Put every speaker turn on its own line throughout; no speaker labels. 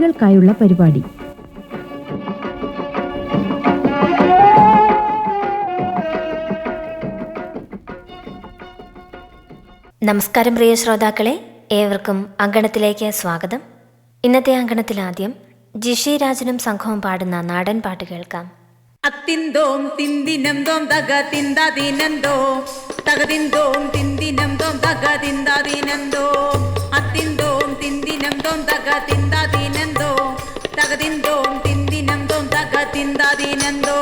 കുട്ടികൾക്കായുള്ള പരിപാടി.
നമസ്കാരം പ്രിയ ശ്രോതാക്കളെ ഏവർക്കും അങ്കണത്തിലേക്ക് സ്വാഗതം. ഇന്നത്തെ അങ്കണത്തിൽ ആദ്യം ജിഷി രാജനും സംഘവും പാടുന്ന നാടൻ പാട്ട് കേൾക്കാം.
അത്തിന്തോം തിന്തിനോ ತಿಂದಿನಂದೊಂ ತಗ ತಿಂದಾದಿನೆಂದೋ ತಗದಿಂದೋಂ ತಿಂದಿನಂದೊಂ
ತಗ ತಿಂದಾದಿನೆಂದೋ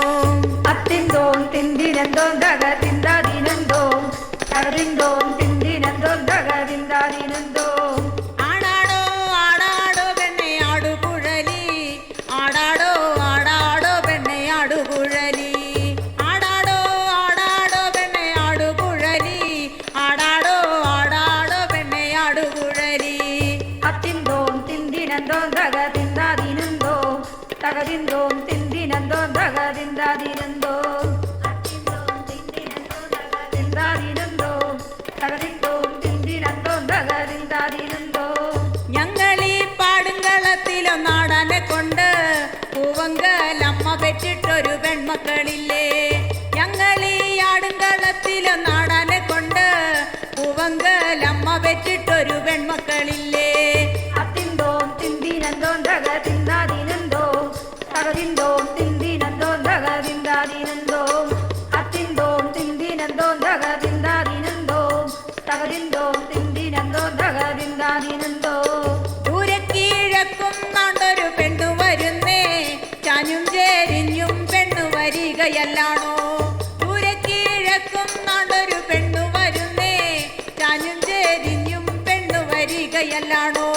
ലാണോ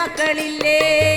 മക്കളില്ലേ?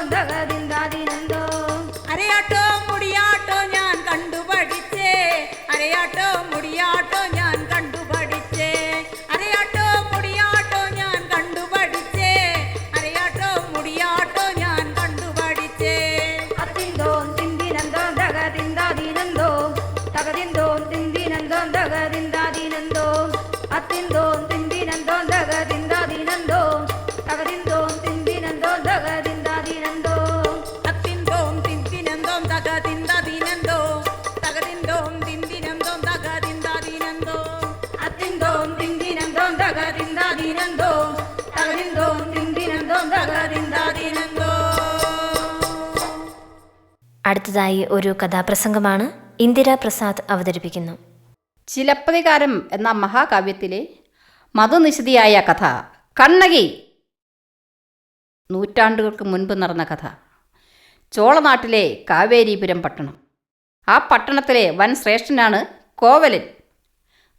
under the
അടുത്തതായി ഒരു കഥാപ്രസംഗമാണ് ഇന്ദിര പ്രസാദ് അവതരിപ്പിക്കുന്നു.
ചിലപ്പതികാരം എന്ന മഹാകാവ്യത്തിലെ മധുനിശിതിയായ കഥ കണ്ണകി. നൂറ്റാണ്ടുകൾക്ക് മുൻപ് നടന്ന കഥ. ചോളനാട്ടിലെ കാവേരിപുരം പട്ടണം. ആ പട്ടണത്തിലെ വൻ ശ്രേഷ്ഠനാണ് കോവലൻ.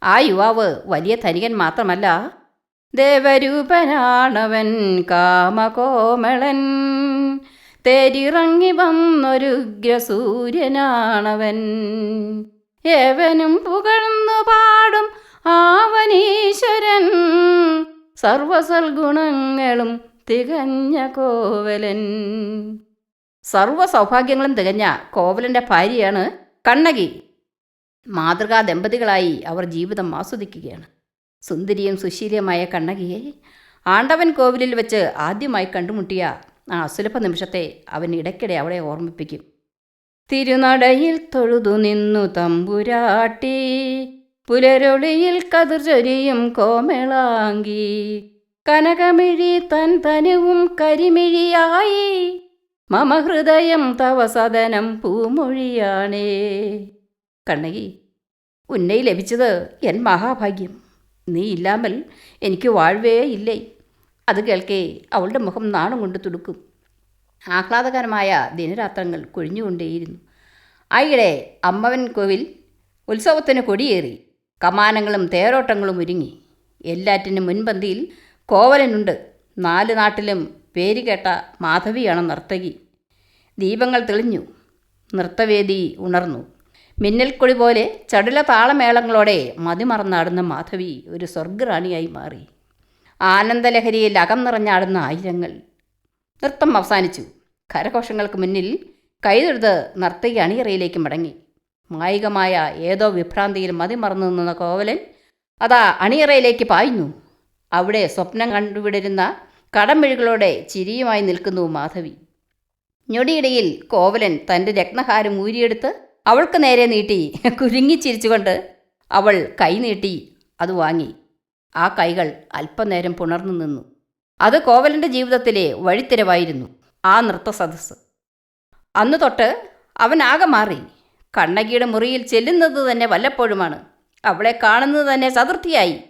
ആ യുവാവ് വലിയ ധനികൻ മാത്രമല്ല ദേവരൂപനാണവൻ കാമകോമളൻ. തേരിറങ്ങി വന്നൊരുഗ്രസൂര്യനാണവൻ. ഏവനും പുകഴ്ന്നു പാടും ആവനീശ്വരൻ. സർവസൽഗുണങ്ങളും തികഞ്ഞ കോവലൻ. സർവസൗഭാഗ്യങ്ങളും തികഞ്ഞ കോവലന്റെ ഭാര്യയാണ് കണ്ണകി. മാതൃകാ ദമ്പതികളായി അവർ ജീവിതം ആസ്വദിക്കുകയാണ്. സുന്ദരിയും സുശീലയുമായ കണ്ണകിയെ ആണ്ടവൻ കോവിലിൽ വെച്ച് ആദ്യമായി കണ്ടുമുട്ടിയ ആ അസുലഭ നിമിഷത്തെ അവൻ ഇടയ്ക്കിടെ അവളെ ഓർമ്മിപ്പിക്കും. തിരുനടയിൽ തൊഴുതു നിന്നു തമ്പുരാട്ടി പുലരൊളിയിൽ കതിർചൊരിയും കോമളാങ്കി. കനകമിഴി തൻ തനുവും കരിമിഴിയായി മമ ഹൃദയം തവ പൂമൊഴിയാണേ. കണ്ണകി ഉന്നെ ലഭിച്ചത് എൻ മഹാഭാഗ്യം. നീ ഇല്ലാമൽ എനിക്ക് വാഴ്വേ ഇല്ലേ? അത് കേൾക്കേ അവളുടെ മുഖം നാണം കൊണ്ട് തുടുക്കും. ആഹ്ലാദകരമായ ദിനരാത്രങ്ങൾ കൊഴിഞ്ഞുകൊണ്ടേയിരുന്നു. ആയിടെ അമ്മവൻ കോവിൽ ഉത്സവത്തിന് കൊടിയേറി. കമാനങ്ങളും തേരോട്ടങ്ങളും ഒരുങ്ങി. എല്ലാറ്റിനും മുൻപന്തിയിൽ കോവലനുണ്ട്. നാല് നാട്ടിലും പേരുകേട്ട മാധവിയാണ് നർത്തകി. ദീപങ്ങൾ തെളിഞ്ഞു. നൃത്തവേദി ഉണർന്നു. മിന്നൽക്കൊടി പോലെ ചടുല താളമേളങ്ങളോടെ മതിമറന്നാടുന്ന മാധവി ഒരു സ്വർഗറാണിയായി മാറി. ആനന്ദലഹരിയിൽ അകം നിറഞ്ഞാടുന്ന ആയിരങ്ങൾ. നൃത്തം അവസാനിച്ചു. കരഘോഷങ്ങൾക്ക് മുന്നിൽ കൈതൊഴുത് നർത്തകി അണിയറയിലേക്ക് മടങ്ങി. മായികമായ ഏതോ വിഭ്രാന്തിയിൽ മതിമറന്നു നിന്ന കോവലൻ അതാ അണിയറയിലേക്ക് പായുന്നു. അവിടെ സ്വപ്നം കണ്ടുവിടരുന്ന കടമിഴികളോടെ ചിരിയുമായി നിൽക്കുന്നു മാധവി. ഞൊടിയിടയിൽ കോവലൻ തന്റെ രത്നഹാരം ഊരിയെടുത്ത് അവൾക്ക് നേരെ നീട്ടി കുരുങ്ങിച്ചിരിച്ചുകൊണ്ട് അവൾ കൈ നീട്ടി അത് വാങ്ങി. ആ കൈകൾ അല്പനേരം പുണർന്നു നിന്നു. അത് കോവലന്റെ ജീവിതത്തിലെ വഴിത്തിരവായിരുന്നു ആ നൃത്ത സദസ്സ്. അന്നു തൊട്ട് അവൻ ആകെ മാറി. കണ്ണകിയുടെ മുറിയിൽ ചെല്ലുന്നത് തന്നെ വല്ലപ്പോഴുമാണ്. അവളെ കാണുന്നത് തന്നെ ചതുർത്ഥിയായി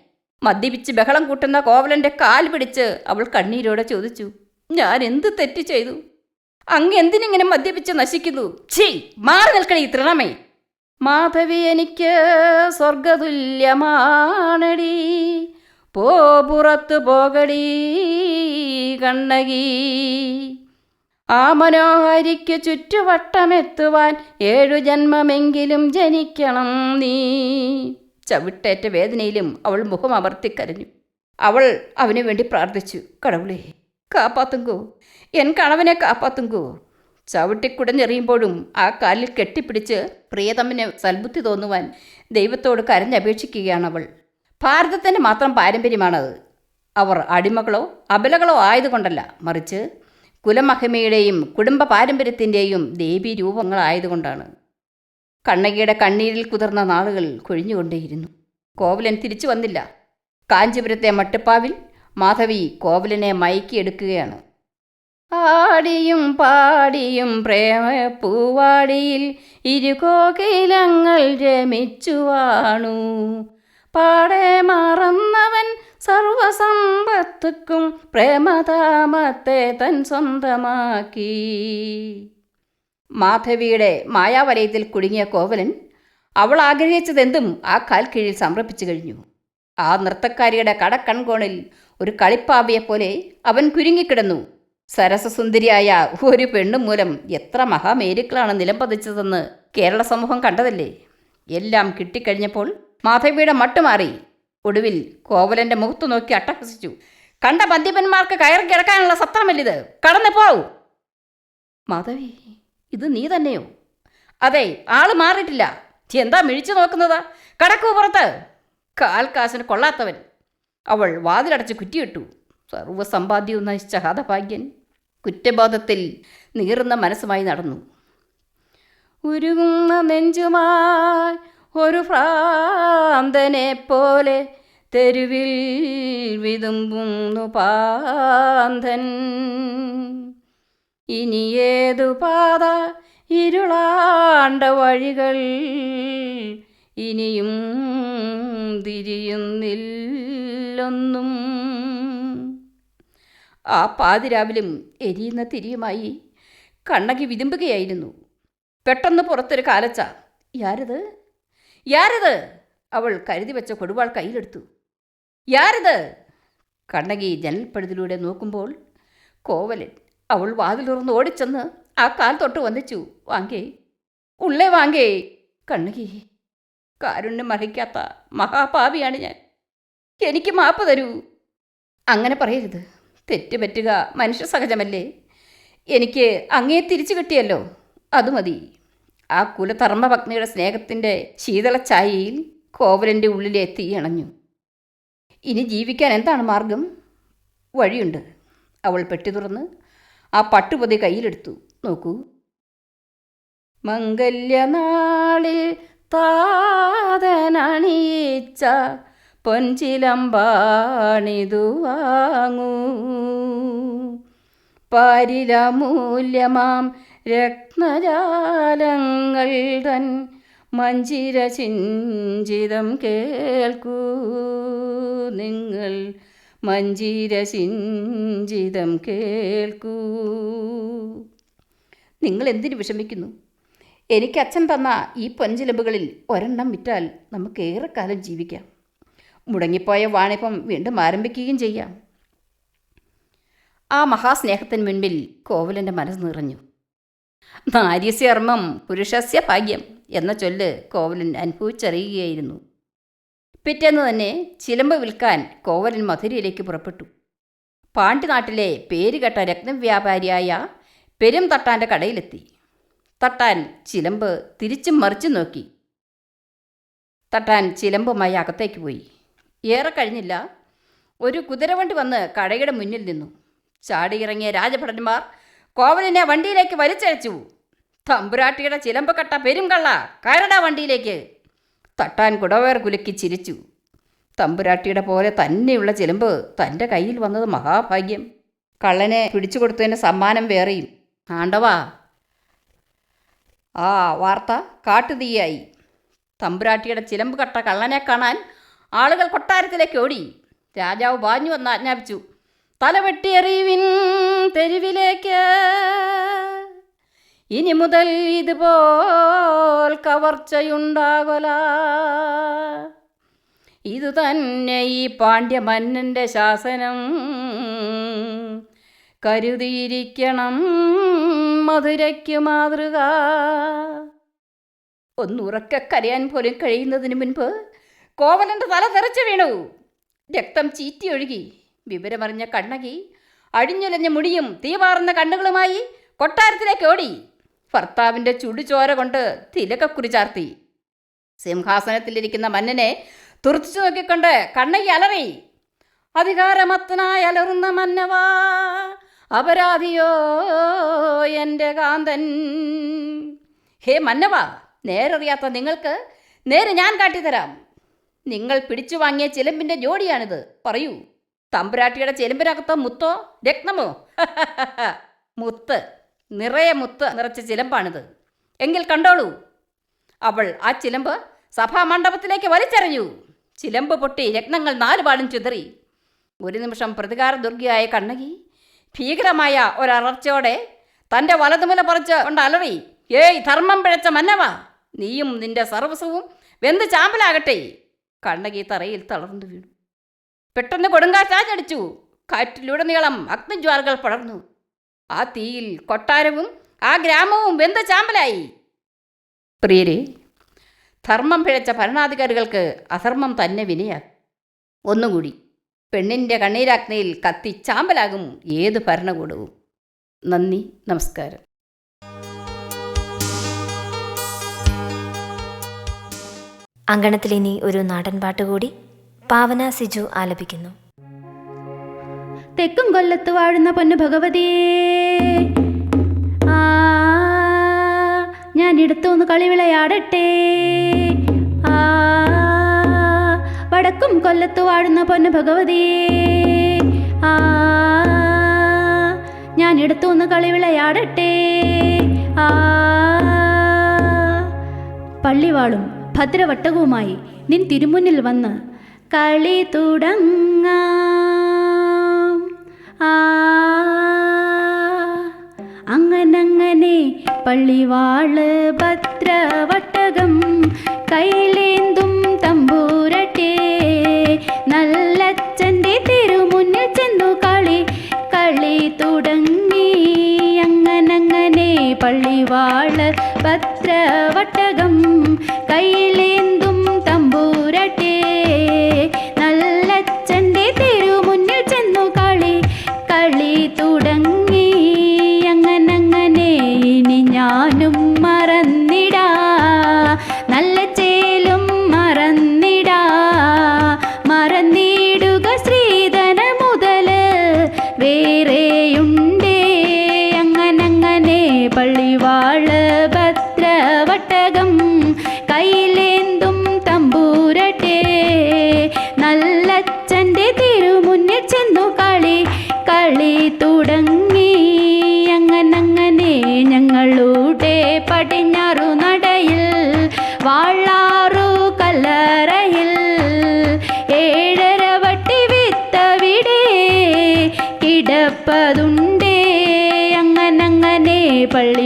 മദ്യപിച്ച് ബഹളം കൂട്ടുന്ന കോവലന്റെ കാൽ പിടിച്ച് അവൾ കണ്ണീരോടെ ചോദിച്ചു ഞാൻ എന്ത് തെറ്റ് ചെയ്തു? അങ്ങ് എന്തിനിങ്ങനെ മദ്യപിച്ച് നശിക്കുന്നു? ഛീ മാറി നിൽക്കണേ തൃണമേ. മാധവി എനിക്ക് സ്വർഗതുല്യമാണടി. പോ പുറത്തു പോകടി കണ്ണകി. ആ മനോഹരിക്ക് ചുറ്റുവട്ടമെത്തുവാൻ ഏഴു ജന്മമെങ്കിലും ജനിക്കണം നീ. ചവിട്ടേറ്റ വേദനയിലും അവൾ മുഖം അമർത്തിക്കരഞ്ഞു അവൾ അവനു വേണ്ടി പ്രാർത്ഥിച്ചു. കടവുളേ കാപ്പാത്തുങ്കോ. എൻ കണവനെ കാപ്പാത്തുങ്കോ. ചവിട്ടിക്കുടഞ്ഞെറിയുമ്പോഴും ആ കാലിൽ കെട്ടിപ്പിടിച്ച് പ്രിയതമ്മന് സൽബുദ്ധി തോന്നുവാൻ ദൈവത്തോട് കരഞ്ഞപേക്ഷിക്കുകയാണ് അവൾ ഭാരതത്തിന്റെ മാത്രം പാരമ്പര്യമാണത്. അവർ അടിമകളോ അബലകളോ ആയതുകൊണ്ടല്ല മറിച്ച് കുലമഹിമയുടെയും കുടുംബ പാരമ്പര്യത്തിന്റെയും ദേവീ രൂപങ്ങളായതുകൊണ്ടാണ് കണ്ണകിയുടെ കണ്ണീരിൽ കുതിർന്ന നാളുകൾ കൊഴിഞ്ഞുകൊണ്ടേയിരുന്നു. കോവലൻ തിരിച്ചു വന്നില്ല. കാഞ്ചീപുരത്തെ മട്ടുപ്പാവിൽ മാധവി കോവിലിനെ മയക്കിയെടുക്കുകയാണ് ആടിയും പാടിയും പ്രേമ പൂവാടിയിൽ ഇരുകോകിലങ്ങൾ രമിച്ചുവാണു. പാടെ മറന്നവൻ സർവസമ്പത്തുക്കും പ്രേമതാമത്തെ തൻ സ്വന്തമാക്കി. മാധവിയുടെ മായാവലയത്തിൽ കുടുങ്ങിയ കോവലൻ അവൾ ആഗ്രഹിച്ചതെന്തും ആ കാൽ കീഴിൽ സമർപ്പിച്ചു കഴിഞ്ഞു. ആ നൃത്തക്കാരിയുടെ കടക്കൺകോണിൽ ഒരു കളിപ്പാവിയെപ്പോലെ അവൻ കുരുങ്ങിക്കിടന്നു. സരസസുന്ദരിയായ ഒരു പെണ്ണും മൂലം എത്ര മഹാമേരുക്കളാണ് നിലംപതിച്ചതെന്ന് കേരള സമൂഹം കണ്ടതല്ലേ? എല്ലാം കിട്ടിക്കഴിഞ്ഞപ്പോൾ മാധവിയുടെ മട്ടുമാറി ഒടുവിൽ കോവലന്റെ മുഖത്തു നോക്കി അട്ടഹസിച്ചു. കണ്ട മദ്യപന്മാർക്ക് കയറി കിടക്കാനുള്ള സത്രമല്ലിത്? കടന്നു പോവൂ. മാധവി ഇത് നീ തന്നെയോ? അതെ ആൾ മാറിയിട്ടില്ല. എന്താ മിഴിച്ചു നോക്കുന്നത്? കടക്കൂ പുറത്ത്. കാൽ കൊള്ളാത്തവൻ. അവൾ വാതിലടച്ച് കുറ്റിയിട്ടു. സർവസമ്പാദ്യവും നശിച്ച ഹതഭാഗ്യൻ കുറ്റബോധത്തിൽ നീറുന്ന മനസ്സുമായി നടന്നു. ഉരുങ്ങുന്ന നെഞ്ചുമായി ഒരു ഭ്രാന്തനെ പോലെ തെരുവിൽ വിതുമ്പുന്നു പാന്തൻ. ഇനി ഏതു പാത ഇരുളാണ്ട വഴികൾ ഇനിയും തിരിയുന്നില്ലൊന്നും. ആ പാതിരാവിലും എരിയുന്ന തിരിയുമായി കണ്ണകി വിതുമ്പുകയായിരുന്നു. പെട്ടെന്ന് പുറത്തൊരു കാലച്ച യാരത്? യാരത്? അവൾ കരുതി വെച്ച കൊടുവാൾ കയ്യിലെടുത്തു. യാരത്? കണ്ണകി ജനൽപ്പഴുതിലൂടെ നോക്കുമ്പോൾ കോവലൻ അവൾ വാതിൽ തുറന്ന് ഓടിച്ചെന്ന് ആ കാൽ തൊട്ട് വന്നിച്ചു വാങ്കേ ഉള്ളേ വാങ്കേ. കണ്ണകി കാരുണ്യം അർഹിക്കാത്ത മഹാപാപിയാണ് ഞാൻ. എനിക്ക് മാപ്പ് തരൂ. അങ്ങനെ പറയരുത്. തെറ്റുപറ്റുക മനുഷ്യ സഹജമല്ലേ? എനിക്ക് അങ്ങേ തിരിച്ചു കിട്ടിയല്ലോ. അത് മതി. ആ കുലധർമ്മഭഗ്നിയുടെ സ്നേഹത്തിന്റെ ശീതളഛായയിൽ കോവലന്റെ ഉള്ളിലെ തീയണഞ്ഞു ഇനി ജീവിക്കാൻ എന്താണ് മാർഗം? വഴിയുണ്ട്. അവൾ പെട്ടി തുറന്ന് ആ പട്ടുപൊതി കയ്യിലെടുത്തു. നോക്കൂ. മംഗല്യനാളിൽ താതനണിയിച്ച പൊൻചിലമ്പാണിതു വാങ്ങൂ പാരിലമൂല്യമാം രത്നജാലങ്ങൾ തൻ മഞ്ചിര ചിഞ്ചിതം കേൾക്കൂ. നിങ്ങൾ മഞ്ചിര ചിഞ്ചിതം കേൾക്കൂ. നിങ്ങൾ എന്തിനു വിഷമിക്കുന്നു? എനിക്ക് അച്ഛൻ തന്ന ഈ പൊഞ്ചിലമ്പുകളിൽ ഒരെണ്ണം വിറ്റാൽ നമുക്ക് ഏറെക്കാലം ജീവിക്കാം. മുടങ്ങിപ്പോയ വാണിപ്പം വീണ്ടും ആരംഭിക്കുകയും ചെയ്യാം. ആ മഹാസ്നേഹത്തിന് മുൻപിൽ കോവലന്റെ മനസ്സ് നിറഞ്ഞു. നാര്യസ്യർമ്മം പുരുഷസ്യ ഭാഗ്യം എന്ന ചൊല്ല് കോവലൻ അനുഭവിച്ചറിയുകയായിരുന്നു. പിറ്റേന്ന് തന്നെ ചിലമ്പ് വിൽക്കാൻ കോവലൻ മധുരയിലേക്ക് പുറപ്പെട്ടു. പാണ്ഡ്യനാട്ടിലെ പേരുകെട്ട രത്നവ്യാപാരിയായ പെരും തട്ടാന്റെ കടയിലെത്തി. തട്ടാൻ ചിലമ്പ് തിരിച്ചും മറിച്ചു നോക്കി. തട്ടാൻ ചിലമ്പുമായി അകത്തേക്ക് പോയി. ഏറെ കഴിഞ്ഞില്ല. ഒരു കുതിരവണ്ടി വന്ന് കടയുടെ മുന്നിൽ നിന്നു. ചാടിയിറങ്ങിയ രാജഭടന്മാർ കോവലിനെ വണ്ടിയിലേക്ക് വലിച്ചഴച്ചു. തമ്പുരാട്ടിയുടെ ചിലമ്പ് കട്ട പെരും കള്ള കയറടാ വണ്ടിയിലേക്ക്. തട്ടാൻ കുടവേർ കുലുക്കി ചിരിച്ചു. തമ്പുരാട്ടിയുടെ പോലെ തന്നെയുള്ള ചിലമ്പ് തന്റെ കയ്യിൽ വന്നത് മഹാഭാഗ്യം. കള്ളനെ പിടിച്ചു കൊടുത്തതിന്റെ സമ്മാനം വേറെയും. ആണ്ടവാ ആ വാർത്ത കാട്ടുതീയായി. തമ്പുരാട്ടിയുടെ ചിലമ്പ് കട്ട കള്ളനെ കാണാൻ ആളുകൾ കൊട്ടാരത്തിലേക്ക് ഓടി. രാജാവ് വാഞ്ഞു വന്ന് ആജ്ഞാപിച്ചു തലവെട്ടിയെറിയുവിൻ തെരുവിലേക്ക്. ഇനി മുതൽ ഇതുപോൽ കവർച്ചയുണ്ടാകൊല. ഇതുതന്നെ ഈ പാണ്ഡ്യമന്നന്റെ ശാസനം കരുതിയിരിക്കണം മധുരയ്ക്കു മാതൃക. ഒന്നുറക്ക കരയാൻ പോലും കഴിയുന്നതിന് മുൻപ് കോവലന്റെ തല തെറിച്ചു വീണു. രക്തം ചീറ്റിയൊഴുകി വിവരമറിഞ്ഞ കണ്ണകി അഴിഞ്ഞുലഞ്ഞ മുടിയും തീവാറുന്ന കണ്ണുകളുമായി കൊട്ടാരത്തിലേക്ക് ഓടി. ഭർത്താവിന്റെ ചുടുചോര കൊണ്ട് തിലകക്കുറി ചാർത്തി. സിംഹാസനത്തിലിരിക്കുന്ന മന്നനെ തുറച്ചു നോക്കിക്കൊണ്ട് കണ്ണകി അലറി. അധികാരമത്തനായി അലറുന്ന മന്നവാ അപരാധിയോ എന്റെ കാന്തൻ? ഹേ മന്നവ നേരറിയാത്ത നിങ്ങൾക്ക് നേരെ ഞാൻ കാട്ടിത്തരാം. നിങ്ങൾ പിടിച്ചു വാങ്ങിയ ചിലമ്പിന്റെ ജോഡിയാണിത്. പറയൂ തമ്പുരാട്ടിയുടെ ചിലമ്പിനകത്തോ മുത്തോ രക്തമോ മുത്ത് നിറയെ മുത്ത് നിറച്ച ചിലമ്പാണിത്. എങ്കിൽ കണ്ടോളൂ അവൾ ആ ചിലമ്പ് സഭാമണ്ഡപത്തിലേക്ക് വലിച്ചെറിഞ്ഞു. ചിലമ്പ് പൊട്ടി രക്തങ്ങൾ നാലുപാടും ചിതറി. ഒരു നിമിഷം പ്രതികാര ദുർഗിയായ കണ്ണകി ഭീകരമായ ഒരറർച്ചയോടെ തന്റെ വലതുമുല പറിച്ച് കൊണ്ട് അലറി ഏയ് ധർമ്മം പിഴച്ച മന്നവ നീയും നിന്റെ സർവസവും വെന്ത് ചാമ്പലാകട്ടെ. കണ്ണകി തറയിൽ തളർന്നു വീണു. പെട്ടെന്ന് കൊടുങ്കാറ്റാഞ്ഞടിച്ചു. കാറ്റിലുടനീളം അഗ്നിജ്വാലകൾ പടർന്നു. ആ തീയിൽ കൊട്ടാരവും ആ ഗ്രാമവും വെന്ത ചാമ്പലായി. പ്രിയരെ ധർമ്മം പിഴച്ച ഭരണാധികാരികൾക്ക് അധർമ്മം തന്നെ വിനയാക്കും ഒന്നുകൂടി പെണ്ണിന്റെ കണ്ണീരാജ്ഞയിൽ കത്തി ചാമ്പലാകും ഏത് ഭരണകൂടവും. നന്ദി നമസ്കാരം.
അങ്കണത്തിൽ ഇനി ഒരു നാടൻ പാട്ട് കൂടി പാവന സിജു ആലപിക്കുന്നു.
തെക്കും കൊല്ലത്ത് വാഴുന്ന പൊന്നു ഭഗവതിയേ ആ ഞാൻ എടുത്തൊന്ന് കളി വടക്കും കൊല്ലത്തു വാഴുന്ന പൊന്നു ഭഗവതിയേ ആ ഞാൻ എടുത്തുനിന്ന് കളി വിളയാടട്ടെ. ആ പള്ളിവാളും ഭദ്രവട്ടകവുമായി നിൻ തിരുമുന്നിൽ വന്ന് കളി തുടങ്ങാം. ആ അങ്ങനങ്ങനെ പള്ളിവാൾ ഭദ്രവട്ടകം കയ്യിലേന്തും തമ്പൂരട്ടെ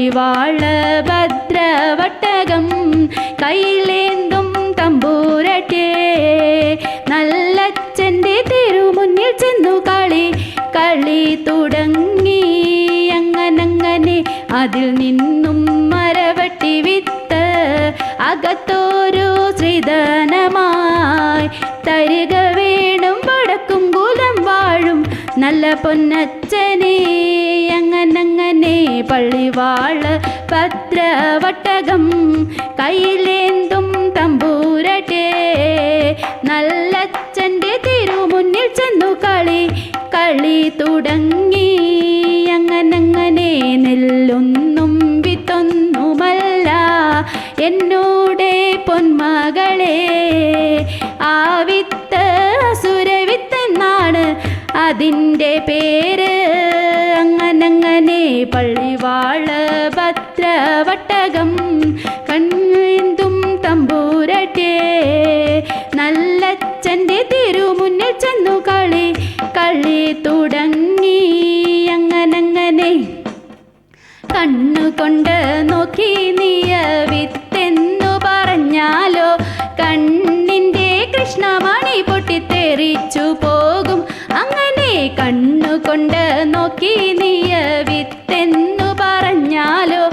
പള്ളിവാൾ ഭദ്രവട്ടകം കയ്യിലേന്തും തമ്പൂരട്ടെ. തെരു മുന്നിൽ ചെന്നു കളി കളി തുടങ്ങി. അങ്ങനങ്ങനെ അതിൽ നിന്നും മരവട്ടി വിത്ത് അകത്തോരു ശ്രീധനമായി. തരിക വേണം വടക്കും കൂലം വാഴും നല്ല പൊന്നച്ഛനെ. അങ്ങനങ്ങനെ പള്ളിവാൾ പത്രവട്ടകം കയ്യിലേന്തും തമ്പൂരട്ടെ. നല്ലച്ഛന്റെ തിരുമുന്നിൽ ചെന്നു കളി കളി തുടങ്ങി. അങ്ങനങ്ങനെ നെല്ലൊന്നും വിത്തൊന്നുമല്ല. എന്നോടെ പൊന്മകളെ ആ വിത്ത് സുരവിത്തെന്നാണ് അതിന്റെ പേര്. കളി തുടങ്ങി അങ്ങനങ്ങനെ കണ്ണുകൊണ്ട് നോക്കി നീയ വിത്തെന്നു പറഞ്ഞാലോ കണ്ണിന്റെ കൃഷ്ണമണി പൊട്ടിത്തെറിച്ചു പോകും. അങ്ങനെ കണ്ണുകൊണ്ട് നോക്കി നീയ വിത്തെന്നു പറഞ്ഞാലോ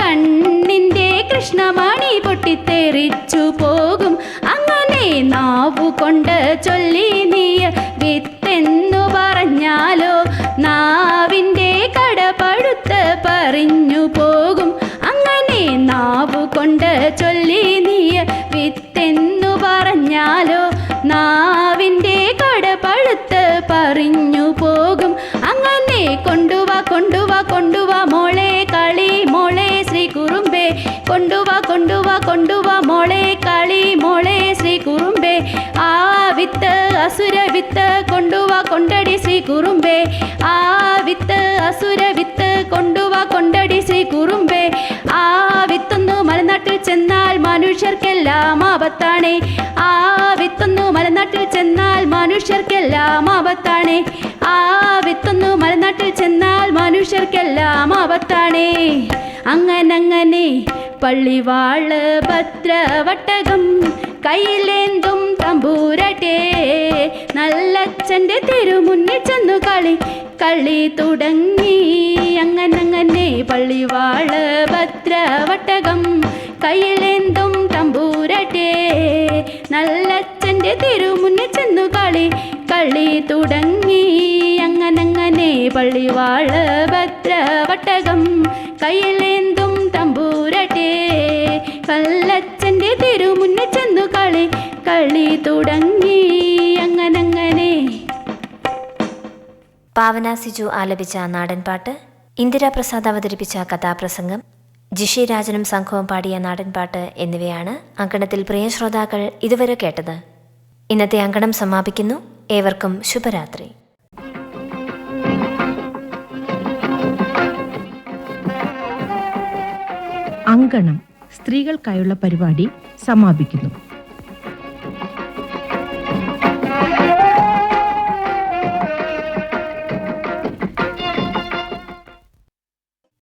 കണ്ണിന്റെ കൃഷ്ണമണി പൊട്ടിത്തെറിച്ചു പോകും. അങ്ങനെ നാവുകൊണ്ട് ചൊല്ലി കൊണ്ടുവാ കൊണ്ടുവാ കൊണ്ടുവാ മോളെ കളി മോളെ ശ്രീ കുറുമ്പേ. ആ വിത്ത് അസുര വിത്ത് കൊണ്ടുവാ കൊണ്ടടി ശ്രീ കുറുമ്പേ. ആ വിത്ത് അസുര വിത്ത് കൊണ്ടുവാ കൊണ്ടടി ശ്രീ കുറുമ്പേ. ആ വിത്തൊന്നു മലനാട്ടിൽ ചെന്നാൽ മനുഷ്യർക്കെല്ലാം ആപത്താണേ. ആ വിത്തൊന്നു മലനാട്ടിൽ ചെന്നാൽ മനുഷ്യർക്കെല്ലാം ആപത്താണേ. ആ വിത്തൊന്നു മലനാട്ടിൽ ചെന്നാൽ മനുഷ്യർക്കെല്ലാം ആപത്താണേ. അങ്ങനങ്ങനെ പള്ളിവാൾ ഭദ്രവട്ടകം കയ്യിലേന്തും തമ്പൂരട്ടെ. നല്ലച്ഛന്റെ തിരുമുന്നിൽ ചെന്നു കളി കളി തുടങ്ങി. അങ്ങനങ്ങനെ പള്ളിവാൾ ഭദ്രവട്ടകം കയ്യിലേന്തും തമ്പൂരട്ടെ. നല്ലച്ഛന്റെ തിരുമുന്നിൽ ചെന്നു കളി. കളി തുടങ്ങി. അങ്ങനങ്ങനെ പള്ളിവാൾ ഭദ്രവട്ടകം കയ്യിലേന്തും തമ്പൂരട്ടെ. തെരു തിരുമുന്നിൽ ചെന്നു കളി. കളി തുടങ്ങി. അങ്ങനങ്ങനെ.
പാവന സിജു ആലപിച്ച നാടൻപാട്ട് ഇന്ദിരാപ്രസാദ് അവതരിപ്പിച്ച കഥാപ്രസംഗം ജിഷി രാജനും സംഘവും പാടിയ നാടൻപാട്ട് എന്നിവയാണ് അങ്കണത്തിൽ പ്രിയ ശ്രോതാക്കൾ ഇതുവരെ കേട്ടത്. ഇന്നത്തെ അങ്കണം സമാപിക്കുന്നു. ഏവർക്കും ശുഭരാത്രി.
അങ്കണം സ്ത്രീകൾക്കായുള്ള പരിപാടി സമാപിക്കുന്നു.